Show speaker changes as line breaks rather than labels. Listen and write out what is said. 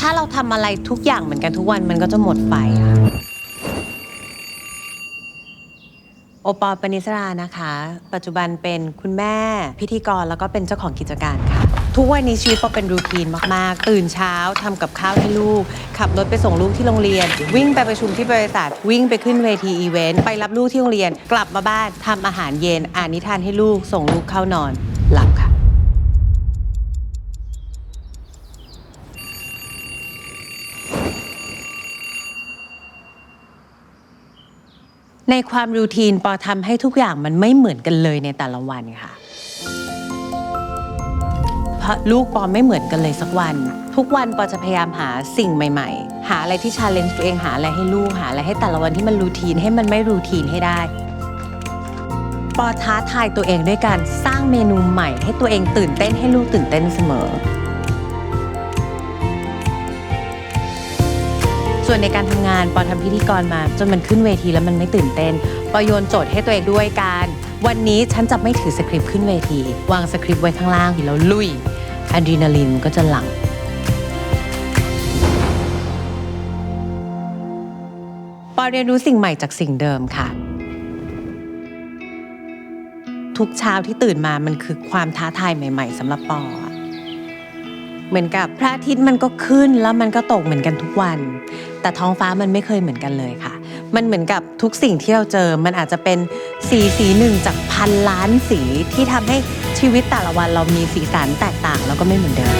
ถ้าเราทำอะไรทุกอย่างเหมือนกันทุกวันมันก็จะหมดไฟค่ะโอปอล์ปนิสรานะคะ ปัจจุบันเป็นคุณแม่พิธีกรแล้วก็เป็นเจ้าของกิจการค่ะ ทุกวันนี้ชีวิตปอเป็นรูทีนมาก ๆ ตื่นเช้าทำกับข้าวให้ลูก ขับรถไปส่งลูกที่โรงเรียน วิ่งไปประชุมที่บริษัท วิ่งไปขึ้นเวทีอีเวนต์ไปรับลูกที่โรงเรียน กลับมาบ้านทำอาหารเย็นอ่านนิทานให้ลูก ส่งลูกเข้านอนหลับค่ะ ในความรูทีนปอทำให้ทุกอย่างมันไม่เหมือนกันเลยในแต่ละวันค่ะ เพราะลูกปอไม่เหมือนกันเลยสักวัน ทุกวันปอจะพยายามหาสิ่งใหม่ ๆ หาอะไรที่ชาเลนจ์ตัวเองหาอะไรให้ลูกหาอะไรให้แต่ละวันที่มันรูทีนให้มันไม่รูทีนให้ได้ ปอท้าทายตัวเองด้วยการสร้างเมนูใหม่ ให้ตัวเองตื่นเต้นให้ลูกตื่นเต้นเสมอ ส่วนในการทำงานปอทำพิธีกรมา จนมันขึ้นเวทีแล้วมันไม่ตื่นเต้นปอโยนโจทย์ให้ตัวเองด้วยการ วันนี้ฉันจะไม่ถือสคริปต์ขึ้นเวที วางสคริปต์ไว้ข้างล่างแล้วลุยอะดรีนาลินก็จะหลั่งปอเรียนรู้สิ่งใหม่จากสิ่งเดิมค่ะ ทุกเช้าที่ตื่นมามันคือความท้าทายใหม่ ๆสำหรับปอเหมือนกับพระอาทิตย์มันก็ขึ้นแล้วมันก็ตกเหมือนกันทุกวัน แต่ท้องฟ้ามันไม่เคยเหมือนกันเลยค่ะ มันเหมือนกับทุกสิ่งที่เราเจอ มันอาจจะเป็นสีสีหนึ่งจากพันล้านสีที่ทำให้ชีวิตแต่ละวันเรามีสีสันแตกต่างแล้วก็ไม่เหมือนเดิม